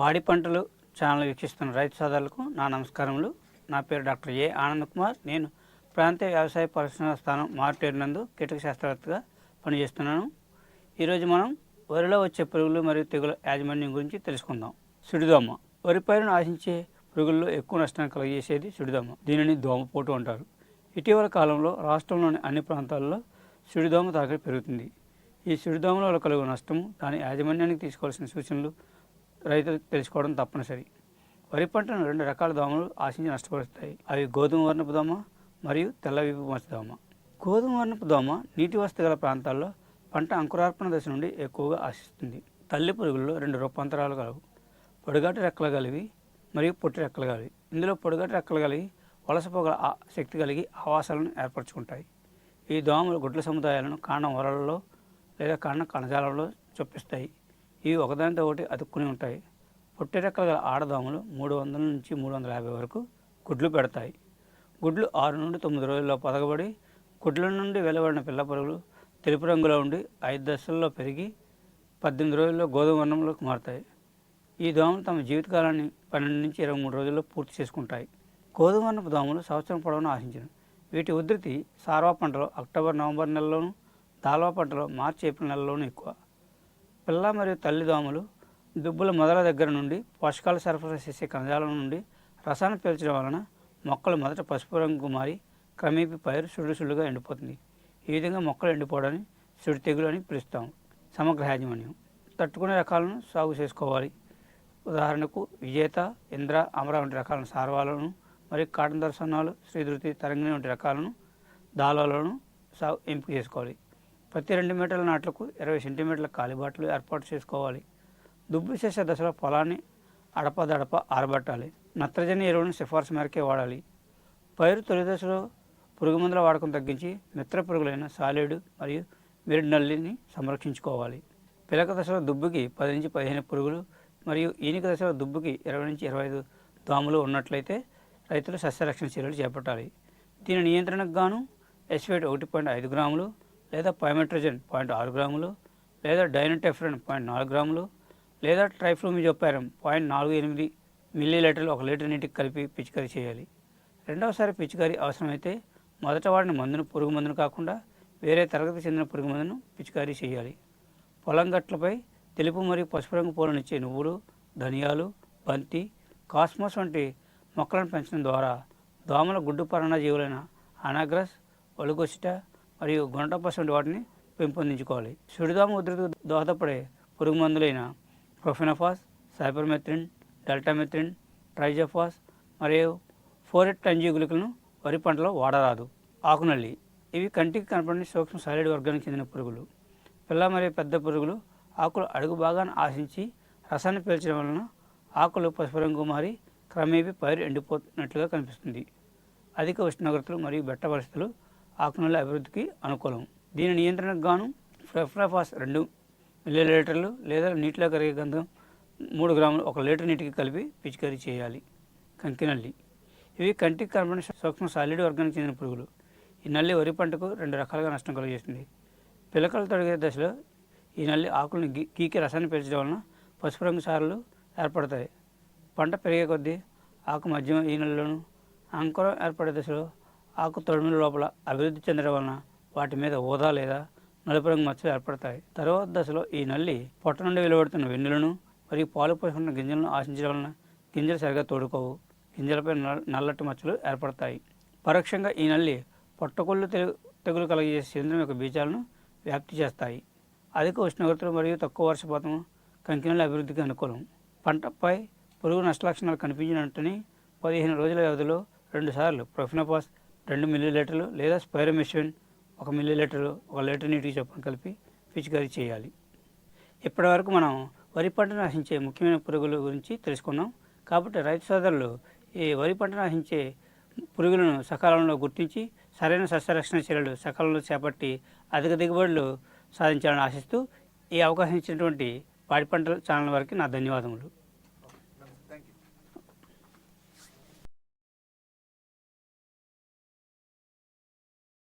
పాడి పంటలు ఛానల్ వీక్షిస్తున్న రైతు సోదరులకు నా నమస్కారములు. నా పేరు డాక్టర్ ఏ ఆనంద్ కుమార్. నేను ప్రాంతీయ వ్యవసాయ పరిశ్రమ స్థానం మార్టేరు నందు కీటక శాస్త్రవేత్తగా పనిచేస్తున్నాను. ఈరోజు మనం వరిలో వచ్చే పురుగులు మరియు తెగుల యాజమాన్యం గురించి తెలుసుకుందాం. సుడిదోమ. వరి పైరును ఆశించే పురుగుల్లో ఎక్కువ నష్టాన్ని కలిగజేసేది సుడిదోమ. దీనిని దోమపోటు అంటారు. ఇటీవల కాలంలో రాష్ట్రంలోని అన్ని ప్రాంతాల్లో సుడిదోమ తాకిడి పెరుగుతుంది. ఈ సుడిదోమల వల్ల కలుగు నష్టము దాని యాజమాన్యానికి తీసుకోవాల్సిన సూచనలు రైతులు తెలుసుకోవడం తప్పనిసరి. వరి పంటను రెండు రకాల దోమలు ఆశించి నష్టపరుస్తాయి అవి గోధుమ వర్ణపు దోమ మరియు తెల్ల వీపు మచ్చ దోమ. గోధుమ వర్ణపు దోమ నీటి వసతి గల ప్రాంతాల్లో పంట అంకురార్పణ దశ నుండి ఎక్కువగా ఆశిస్తుంది. తల్లి పురుగుల్లో రెండు రూపాంతరాలు కలవు. పొడిగాటి రెక్కలు కలిగి మరియు పొట్టి రెక్కలు కలిగి. ఇందులో పొడిగాటి రెక్కలు కలిగి వలసపోగల శక్తి కలిగి ఆవాసాలను ఏర్పరచుకుంటాయి. ఈ దోమలు గుడ్ల సముదాయాలను కాండం వరలలో లేదా కాండం కణజాలంలో చొప్పిస్తాయి. ఇవి ఒకదానితో ఒకటి అతుక్కుని ఉంటాయి. పొట్టెరెక్కలు గల ఆడదోమలు మూడు వందల నుంచి మూడు వందల యాభై వరకు గుడ్లు పెడతాయి. గుడ్లు ఆరు నుండి తొమ్మిది రోజుల్లో పదగబడి గుడ్ల నుండి వెలువడిన పిల్ల పురుగులు తెలుపు రంగులో ఉండి ఐదు దశల్లో పెరిగి పద్దెనిమిది రోజుల్లో గోధుమ వర్ణంలోకి మారుతాయి. ఈ దోమలు తమ జీవితకాలాన్ని పన్నెండు నుంచి ఇరవై మూడు రోజుల్లో పూర్తి చేసుకుంటాయి. గోధుమ వర్ణపు దోమలు సంవత్సరం పొడవును ఆశించను. వీటి ఉధృతి సార్వా పంటలో అక్టోబర్ నవంబర్ నెలలోను దాల్వా పంటలో మార్చి ఏప్రిల్ నెలలోనూ ఎక్కువ. పిల్ల మరియు తల్లి దోమలు దుబ్బుల మొదల దగ్గర నుండి పోషకాలు సరఫరా చేసే కణజాలం నుండి రసాన్ని పీల్చడం వలన మొక్కలు మొదట పసుపు రంగు మారి క్రమేపీ పైరు సుడు సుడుగా ఎండిపోతుంది. ఈ విధంగా మొక్కలు ఎండిపోవడాన్ని సుడి తెగులు అని పిలుస్తాం. సమగ్ర యాజమాన్యం. తట్టుకునే రకాలను సాగు చేసుకోవాలి. ఉదాహరణకు విజేత ఇంద్ర అమర వంటి రకాల సార్వాలను మరియు కాటన్ దర్శనాలు శ్రీధృతి తరంగిణి వంటి రకాలను దాళాలను సాగు ఎంపిక చేసుకోవాలి. ప్రతి రెండు మీటర్ల నాట్లకు ఇరవై సెంటీమీటర్ల కాలిబాట్లు ఏర్పాటు చేసుకోవాలి. దుబ్బు చేసే దశలో పొలాన్ని అడపదడప ఆరబట్టాలి. నత్రజని ఎరువులను సిఫార్సు మేరకే వాడాలి. పైరు తొలి దశలో పురుగు మందుల వాడకం తగ్గించి మిత్ర పురుగులైన సాలేడు మరియు మిరిడ్ నల్లిని సంరక్షించుకోవాలి. పిలక దశలో దుబ్బుకి పది నుంచి పదిహేను పురుగులు మరియు ఈనిక దశలో దుబ్బుకి ఇరవై నుంచి ఇరవై ఐదు దోమలు ఉన్నట్లయితే రైతులు సస్యరక్షణ చర్యలు చేపట్టాలి. దీని నియంత్రణకు గాను ఎస్వేట్ ఒకటి పాయింట్ ఐదు గ్రాములు లేదా పైమెట్రోజన్ పాయింట్ ఆరు గ్రాములు లేదా డైనటెఫ్రన్ పాయింట్ నాలుగు గ్రాములు లేదా ట్రైఫ్లోమిజోపారం పాయింట్ నాలుగు ఎనిమిది మిల్లీ లీటర్లు ఒక లీటర్ నీటికి కలిపి పిచికారీ చేయాలి. రెండవసారి పిచికారీ అవసరమైతే మొదట వాడిన మందును పురుగు మందును కాకుండా వేరే తరగతి చెందిన పురుగు మందును పిచికారీ చేయాలి. పొలం గట్లపై తెలుపు మరియు పసుపు రంగు పూలనిచ్చే నువ్వులు ధనియాలు బంతి కాస్మోస్ వంటి మొక్కలను పెంచడం ద్వారా దోమల గుడ్డు పరణజీవులైన అనాగ్రస్ ఒలుగొసిట మరియు గొంటపస్ వంటి వాటిని పెంపొందించుకోవాలి. సుడిదోమ ఉధృతికి దోహదపడే పురుగు మందులైన ప్రొఫెనఫాస్ సైపర్మెథ్రిన్ డెల్టామెథ్రిన్ ట్రైజఫాస్ మరియు ఫోరెట్ టంజీగులికలను వరి పంటలో వాడరాదు. ఆకునల్లి. ఇవి కంటికి కనపడని సూక్ష్మ సాలిడ్ వర్గానికి చెందిన పురుగులు. పిల్ల మరియు పెద్ద పురుగులు ఆకులు అడుగు భాగాన్ని ఆశించి రసాన్ని పీల్చడం వలన ఆకులు పసుపు రంగు మారి క్రమేపీ పైరు ఎండిపోతున్నట్లుగా కనిపిస్తుంది. అధిక ఉష్ణోగ్రతలు మరియు బెట్ట పరిస్థితులు ఆకునల్లి అభివృద్ధికి అనుకూలం. దీని నియంత్రణకు గాను ఫ్రెఫ్రాఫాస్ రెండు మిల్లీ లీటర్లు లేదా నీటిలో కరిగే గంధం మూడు గ్రాములు ఒక లీటర్ నీటికి కలిపి పిచికారీ చేయాలి. కంకినల్లి. ఇవి కంటికి కనబడిన సూక్ష్మ సాలిడ్ వర్గానికి చెందిన పురుగులు. ఈ నల్లి వరి పంటకు రెండు రకాలుగా నష్టం కలిగిస్తుంది. పిలకలు తొడిగే దశలో ఈ నల్లి ఆకులను గీ గీకి రసాన్ని పీల్చడం వలన పసుపు రంగు సారులు ఏర్పడతాయి. పంట పెరిగే కొద్దీ ఆకు మధ్య ఈ నెలలోను అంకురం ఏర్పడే దశలో ఆకు తొడిమిల లోపల అభివృద్ధి చెందడం వలన వాటి మీద ఊదా లేదా నలుపు రంగు మచ్చలు ఏర్పడతాయి. తరువాత దశలో ఈ నల్లి పొట్ట నుండి వెలువడుతున్న వెన్నులను మరియు పాలు పోసుకున్న గింజలను ఆశించడం వలన గింజలు సరిగా తోడుకోవు. గింజలపై నల్ల- నల్లటి మచ్చలు ఏర్పడతాయి. పరోక్షంగా ఈ నల్లి పొట్టకొళ్ళు తెగులు కలిగజేసే సేంద్రం యొక్క బీజాలను వ్యాప్తి చేస్తాయి. అధిక ఉష్ణోగ్రతలు మరియు తక్కువ వర్షపాతం కంకినల అభివృద్ధికి అనుకూలం. పంటపై పురుగు నష్టలక్షణాలు లక్షణాలు కనిపించినట్టుని పదిహేను రోజుల వ్యవధిలో రెండుసార్లు ప్రొఫినోపాస్ రెండు మిల్లీ లీటర్లు లేదా స్పైరమిషన్ ఒక మిల్లీ లీటరు ఒక లీటర్ నీటికి చొప్పున కలిపి పిచికారీ చేయాలి. ఇప్పటివరకు మనం వరి పంట నాశించే ముఖ్యమైన పురుగుల గురించి తెలుసుకున్నాం. కాబట్టి రైతు సోదరులు ఈ వరి పంట నాశించే పురుగులను సకాలంలో గుర్తించి సరైన సస్యరక్షణ చర్యలు సకాలంలో చేపట్టి అధిక దిగుబడులు సాధించాలని ఆశిస్తూ ఈ అవకాశం ఇచ్చినటువంటి పాడి పంటల ఛానల్ వారికి నా ధన్యవాదములు.